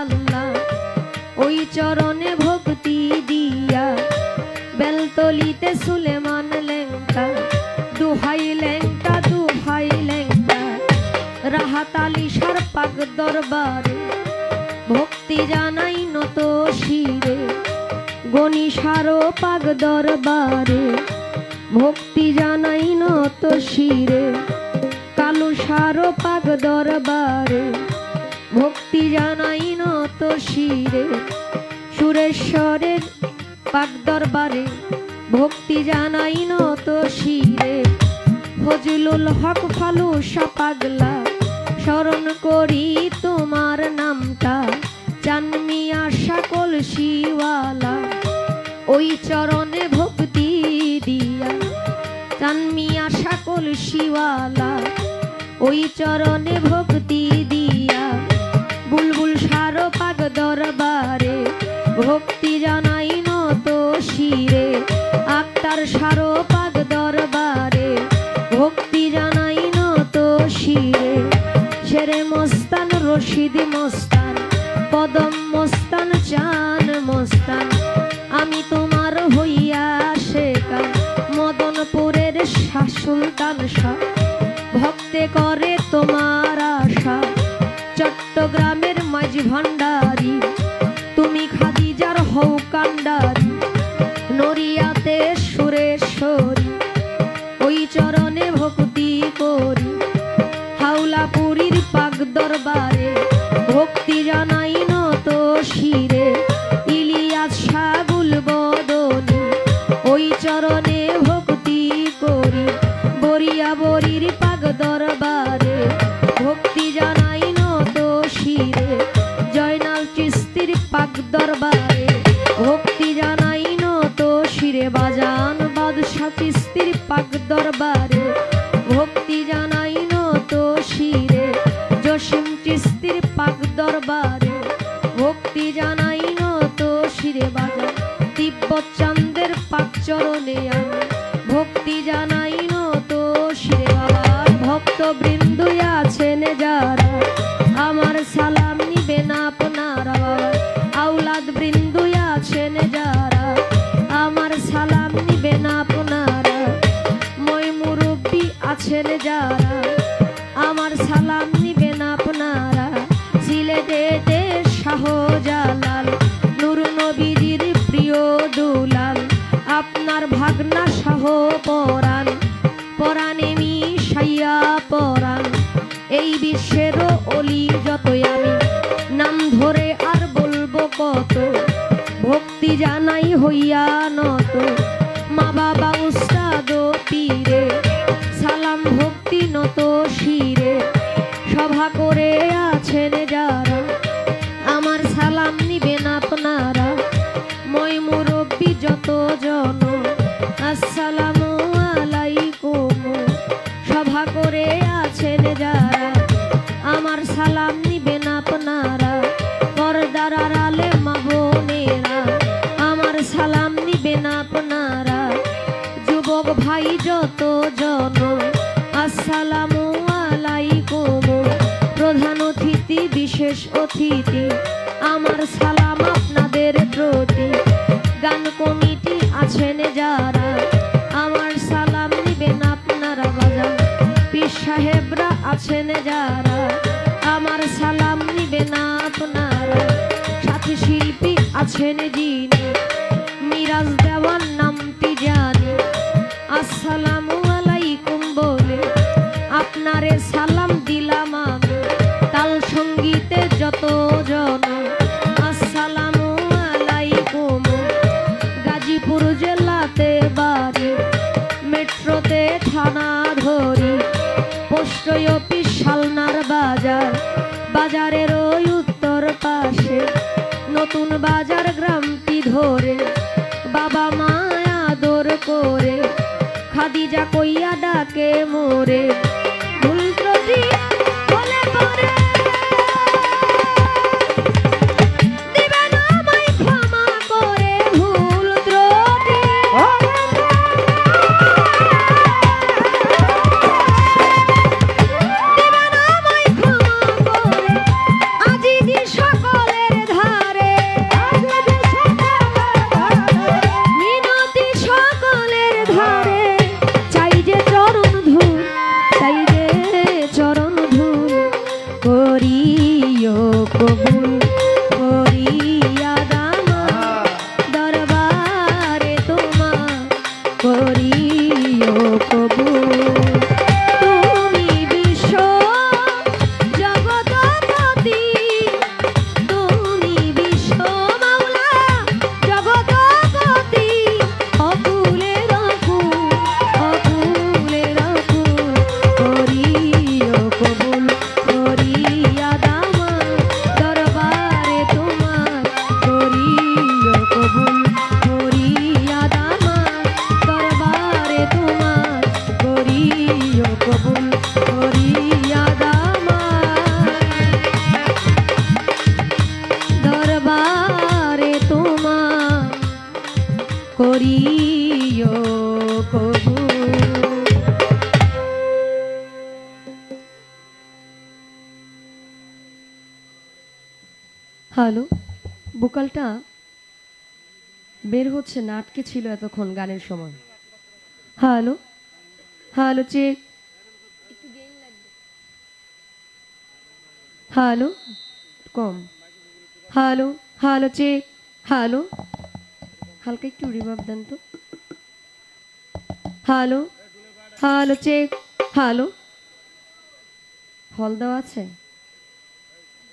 আল্লাহ ওই চরণে ভক্তি দিয়া, বেলতলিতে সুলেমান লেঙ্কা দুহাই লেঙ্কা দুহাই লেঙ্কা রাহাত আলী সার পাক দরবারে, ভক্তি জানাই নত শিরে, গণি সারো পাক দরবারে, ভক্তি জানাই নত শিরে, কালু সারো পাক দরবারে ভক্তি জানাই নত শিরে সুরেশ্বরের পাক দরবারে ভক্তি জানাই নত শিরে, ফজলুল হক ফালুসা পাগলা স্মরণ করি তোমার নামটা জানমিয়া সকল শিওয়ালা ওই চরণে ভক্তি দিয়া জানমিয়া সকল শিওয়ালা ওই চরণে ভক্তি দরবারে, ভক্তি জানাই নত শিরে আক্তার সারো পাগ দরবারে, ভক্তি জানাই নত শিরে। শেরে মস্তান রশিদ মস্তান, পদম মস্তান, চান মস্তান। ভক্তি জানাই নত শিরে বাজান বাদশা তিস্তির পাক দরবারে। ভক্তি জানাই জানাই হইয়া নত। মা বাবা উস্তাদ পীরে সালাম ভক্তি নত শিরে। সভা করে অতিথি আমার সালাম আপনাদের প্রতি। গান কমিটি আছেন যারা, আমার সালাম নিবেন আপনারা বাজান। পীর সাহেবরা আছেন যারা, আমার সালাম নিবেন আপনারা। সাথী শিল্পী আছেন যিনি ডাকে হ্যালো, বোকালটা বের হচ্ছে না, আটকে ছিল এতক্ষণ গানের সময়। হ্যালো হ্যালো চেক হ্যালো, কম। হ্যালো হ্যালো চেক হ্যালো, হালকা একটু রিভাব দেন তো। হ্যালো হ্যালো চেক হ্যালো হল দেওয়া আছে?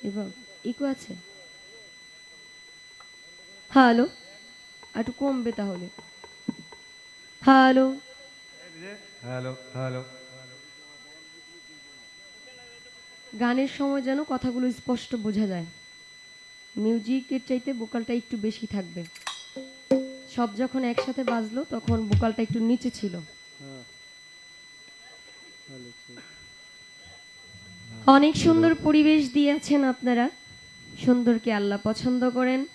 এবং ইকো আছে? হ্যালো। একটু কমবে তাহলে। হ্যালো। Hello hello. গানের সময় যেন কথাগুলো স্পষ্ট বোঝা যায়। মিউজিকের চাইতে বোকালটা একটু বেশি থাকবে। সব যখন একসাথে বাজলো তখন বোকালটা একটু নিচে ছিল। অনেক সুন্দর পরিবেশ দিয়েছেন আপনারা। সুন্দরকে আল্লাহ পছন্দ করেন।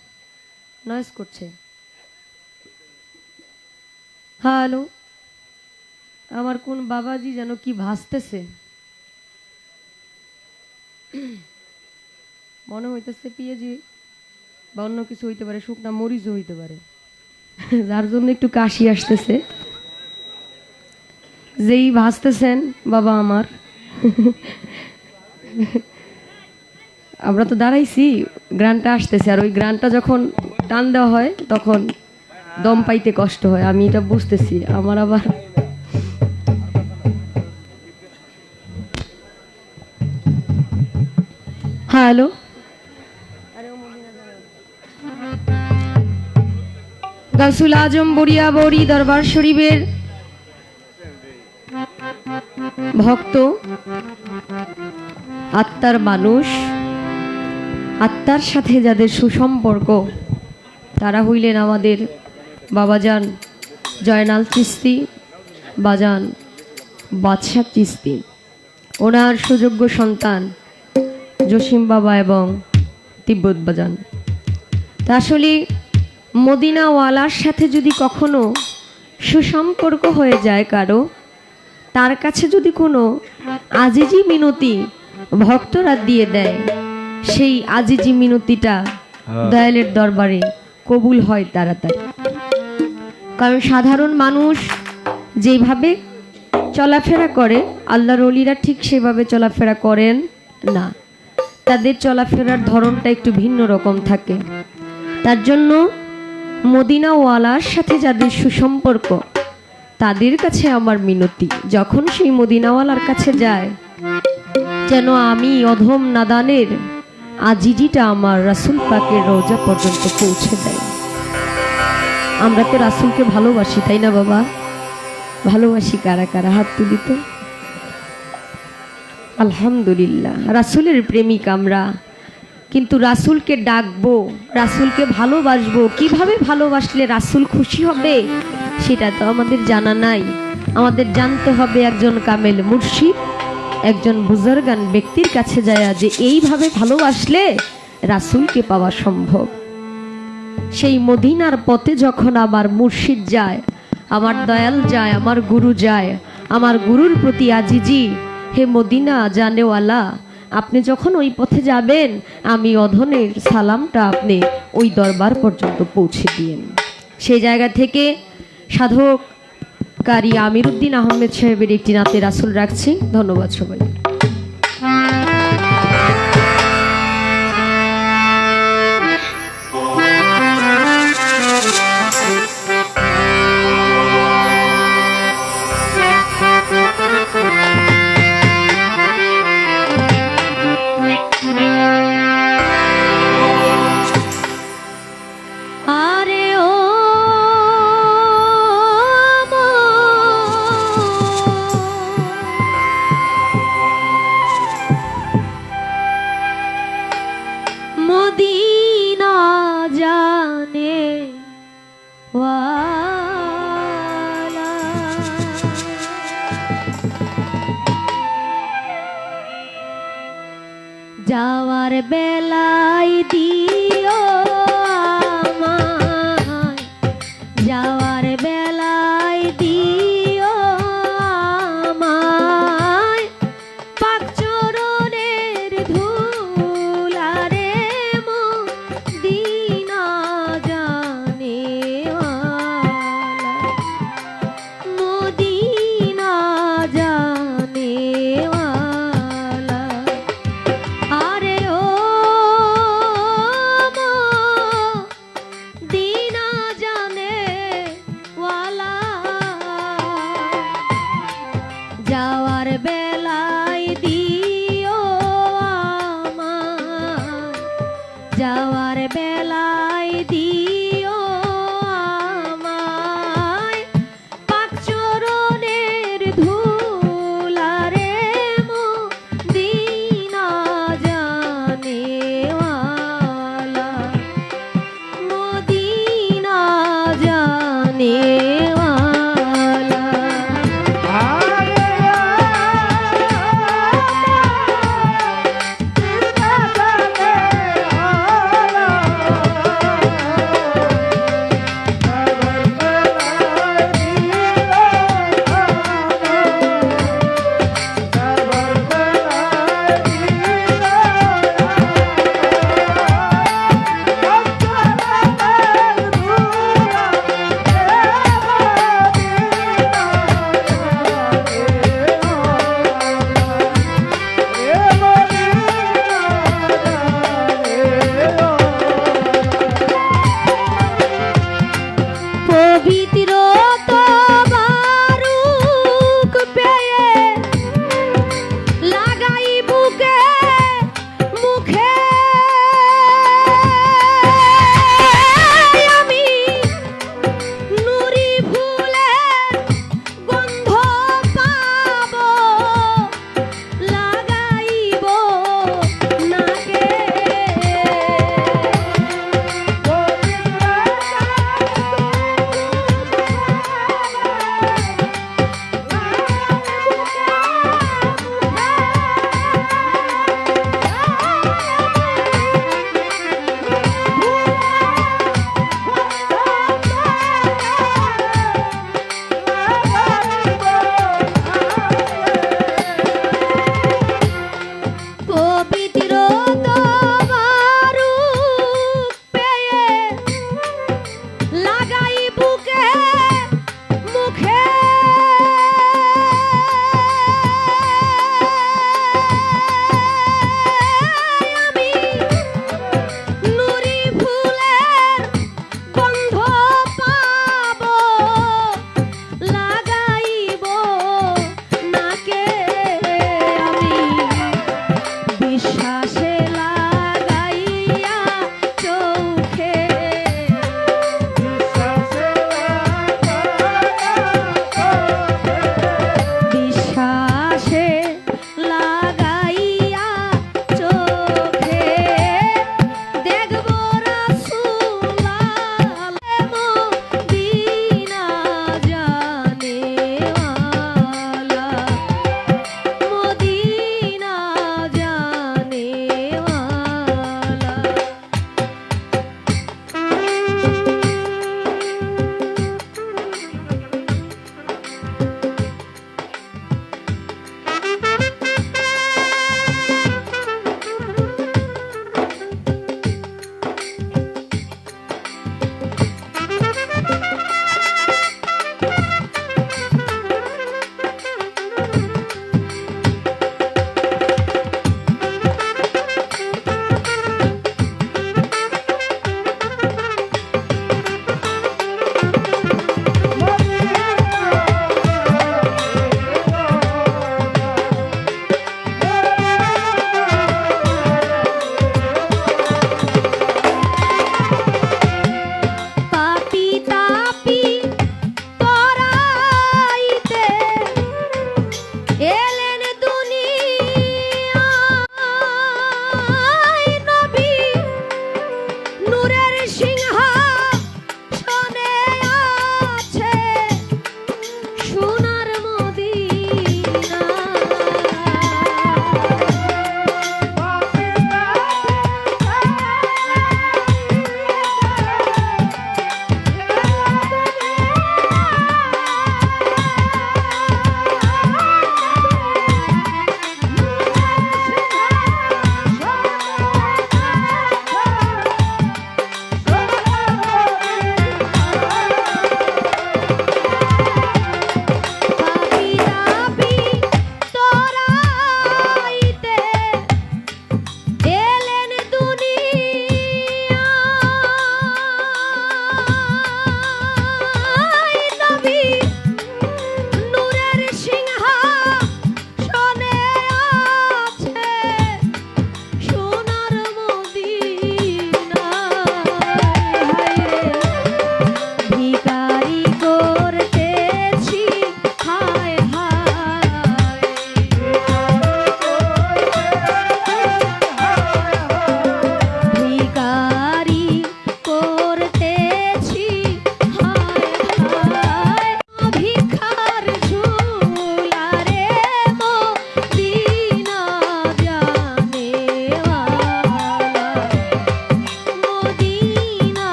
নয়েস করছে। হ্যালো আমার কোন বাবাজি যেন কি ভাসতেছে? মনে হইতেছে পেঁয়াজি বা অন্য কিছু হইতে পারে, শুকনা মরিচও হইতে পারে। যার জন্য একটু কাশি আসতেছে। যেই ভাসতেছেন বাবা আমার। আমরা তো দাঁড়াইছি, গ্রানটা আসতেছে, আর ওই গ্রানটা যখন টান দেওয়া হয়, তখন দম পাইতে কষ্ট হয়। আমি এটা বুঝতেছি। আমার আবার হ্যালো? গাসুল আজম বড়িয়া বড়ি দরবার শরীফের ভক্ত, আত্মার মানুষ, আত্মার সাথে যাদের সুসম্পর্ক তারা হইলেন আমাদের বাবাজান জয়নাল চিস্তি বাজান বাদশাহ চিস্তি। ওনার সুযোগ্য সন্তান জসিম বাবা এবং তিব্বত বাজান। তা আসলে মদিনাওয়ালার সাথে যদি কখনো সুসম্পর্ক হয়ে যায় কারও তার কাছে যদি কোনো আজিজি মিনতি ভক্তরা দিয়ে দেয় সেই আজিজি মিনতিটা দয়ালের দরবারে কবুল হয় তাড়াতাড়ি। কারণ সাধারণ মানুষ যেভাবে চলাফেরা করে, আল্লাহর অলিরা ঠিক সেভাবে চলাফেরা করেন না। তাদের চলাফেরার ধরনটা একটু ভিন্ন রকম থাকে। তার জন্য মদিনাওয়ালার সাথে যাদের সুসম্পর্ক, তাদের কাছে আমার মিনতি, যখন সেই মদিনাওয়ালার কাছে যায়, যেন আমি অধম নাদানের আজিজিটা আমার রাসুল পাকের রোজা পর্যন্ত পৌঁছে দেয়। আমরা তো রাসুলকে ভালোবাসি, তাই না বাবা? ভালোবাসি কারা কারা? হাত তুলি তো। আলহামদুলিল্লাহ, রাসুলের প্রেমিক আমরা। কিন্তু রাসুলকে ডাকবো, রাসুলকে ভালোবাসবো, কীভাবে ভালোবাসলে রাসুল খুশি হবে? সেটা তো আমাদের জানা নাই। আমাদের জানতে হবে একজন কামেল মুর্শিদ। একজন বুজর্গান ব্যক্তির কাছে যায় যে এইভাবে ভালোবাসলে রাসুলকে পাওয়া সম্ভব। সেই মদিনার পথে যখন আমার মুর্শিদ যায়, আমার দয়াল যায়, আমার গুরু যায়, আমার গুরুর প্রতি আজিজি, হে মদিনা জানেওয়ালা, আপনি যখন ওই পথে যাবেন, আমি অধনের সালামটা আপনি ওই দরবার পর্যন্ত পৌঁছে দিয়েন। সেই জায়গা থেকে সাধক কারি আমিরুদ্দিন আহমেদ সাহেবের একটি নাতে রাসুল রাখছি। ধন্যবাদ সবাই যাওয়ার বেলায়